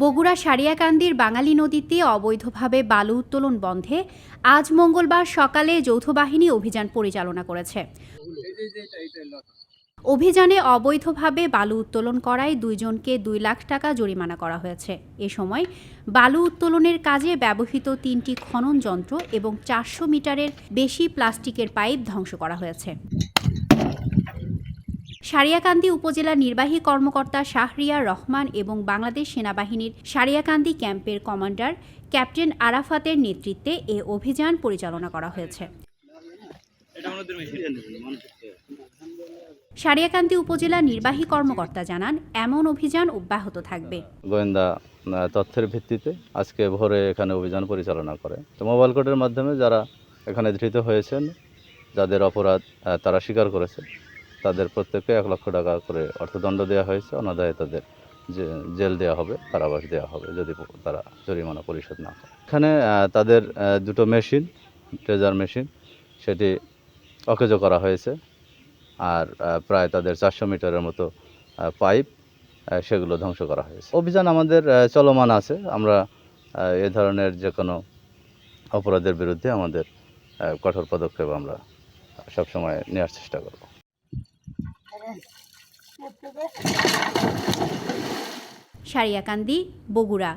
বগুড়া সারিয়াকান্দির বাঙালি নদীতে অবৈধভাবে বালু উত্তোলন বন্ধে আজ মঙ্গলবার সকালে যৌথ বাহিনী অভিযান পরিচালনা করেছে। অভিযানে অবৈধভাবে বালু উত্তোলন করায় দুইজনকে দুই লাখ টাকা জরিমানা করা হয়েছে। এ সময় বালু উত্তোলনের কাজে ব্যবহৃত তিনটি খনন যন্ত্র এবং চারশো মিটারের বেশি প্লাস্টিকের পাইপ ধ্বংস করা হয়েছে। সারিয়াকান্দি উপজেলা নির্বাহী কর্মকর্তা শাহরিয়ার রহমান এবং বাংলাদেশ সেনাবাহিনীর সারিয়াকান্দি ক্যাম্পের কমান্ডার ক্যাপ্টেন আরাফাতের নেতৃত্বে এ অভিযান পরিচালনা করা হয়েছে। সারিয়াকান্দি উপজেলা নির্বাহী কর্মকর্তা জানান, এমন অভিযান অব্যাহত থাকবে। গোয়েন্দা তথ্যের ভিত্তিতে আজকে ভোরে এখানে অভিযান পরিচালনা করে। তো মোবাইল কোর্টের মাধ্যমে যারা এখানে ধৃত হয়েছেন, যাদের অপরাধ তারা স্বীকার করেছে, তাদের প্রত্যেককে এক লক্ষ টাকা করে অর্থদণ্ড দেওয়া হয়েছে। অনাদায়ে তাদের যে, জেল দেওয়া হবে, কারাবাস দেওয়া হবে, যদি তারা জরিমানা পরিশোধ না করে। এখানে তাদের দুটো মেশিন ট্রেজার মেশিন, সেটি অকেজো করা হয়েছে। আর প্রায় তাদের চারশো মিটারের মতো পাইপ সেগুলো ধ্বংস করা হয়েছে। অভিযান আমাদের চলমান আছে। আমরা এ ধরনের যে কোনো অপরাধের বিরুদ্ধে আমাদের কঠোর পদক্ষেপ আমরা সবসময় নেওয়ার চেষ্টা করব। সারিয়াকান্দি, বগুড়া।